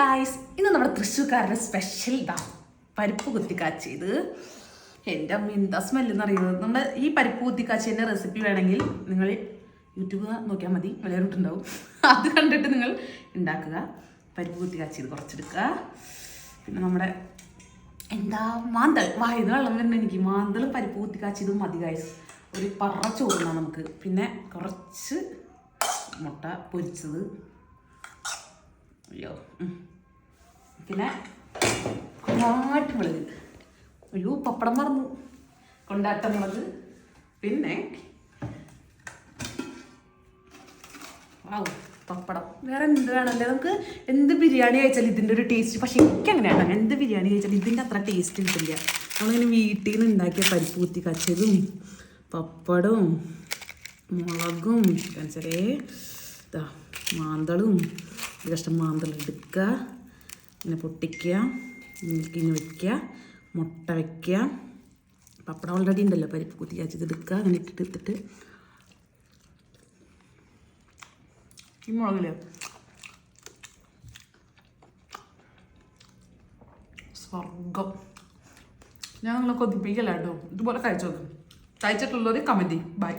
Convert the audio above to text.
Guys ഇന്ന് നമ്മുടെ തൃശ്ശൂർക്കാരുടെ special ഇതാ. പരിപ്പ് കുത്തിക്കാച്ചിയത്. എന്റെ അമ്മ എന്താ സ്മെല്ലെന്ന് അറിയുന്നത് നമ്മുടെ ഈ പരിപ്പ് കുത്തിക്കാച്ചിന്റെ റെസിപ്പി വേണമെങ്കിൽ നിങ്ങൾ യൂട്യൂബ് നോക്കിയാൽ മതി. വിലയിരുട്ടുണ്ടാവും അത് കണ്ടിട്ട് നിങ്ങൾ ഉണ്ടാക്കുക. പരിപ്പ് കുത്തിക്കാച്ചിയത് കുറച്ചെടുക്കുക. പിന്നെ നമ്മുടെ എന്താ മാന്തൾ. വായുന്ന വെള്ളം വരുന്ന എനിക്ക്. മാന്തൾ പരിപ്പ് കുത്തിക്കാച്ചിയതും മതി ഗായ്സ് ഒരു പറ ചോറുണ്ടാവും നമുക്ക്. പിന്നെ കുറച്ച് മുട്ട പൊരിച്ചത്. അയ്യോ പിന്നെ കൊണ്ടാട്ട മുളക്. ഒരു പപ്പടം മറന്നു. കൊണ്ടാട്ട മുളക്. പിന്നെ പപ്പടം. വേറെ എന്ത് വേണമല്ലേ? നമുക്ക് എന്ത് ബിരിയാണി കഴിച്ചാലും ഇതിന്റെ ഒരു ടേസ്റ്റ് പക്ഷേ എനിക്ക് അങ്ങനെയാണ് എന്ത് ബിരിയാണി കഴിച്ചാലും ഇതിന്റെ അത്ര ടേസ്റ്റ് കിട്ടില്ല. നമ്മളിങ്ങനെ വീട്ടിൽ നിന്ന് ഉണ്ടാക്കിയ പരിപ്പ് കുത്തി കച്ചതും പപ്പടവും മുളകും കാണിച്ചാലേ ഇതാ മാന്തളും ഒരു കഷ്ടം മാന്തൾ എടുക്കുക ഇങ്ങനെ പൊട്ടിക്കുക. ഇങ്ങനെ വയ്ക്കുക മുട്ട വയ്ക്കുക പപ്പടം ഓൾറെഡി ഉണ്ടല്ലോ. പരിപ്പ് കുത്തി കാച്ചത് എടുക്കുക. അങ്ങനെ ഇട്ടിട്ട് എടുത്തിട്ട്. ഈ മുളകിൽ സ്വർഗം ഞാൻ നിങ്ങളെ കൊതിപ്പിക്കല്ലോ ഇതുപോലെ കഴിച്ചു നോക്കും കഴിച്ചിട്ടുള്ളവർ ബൈ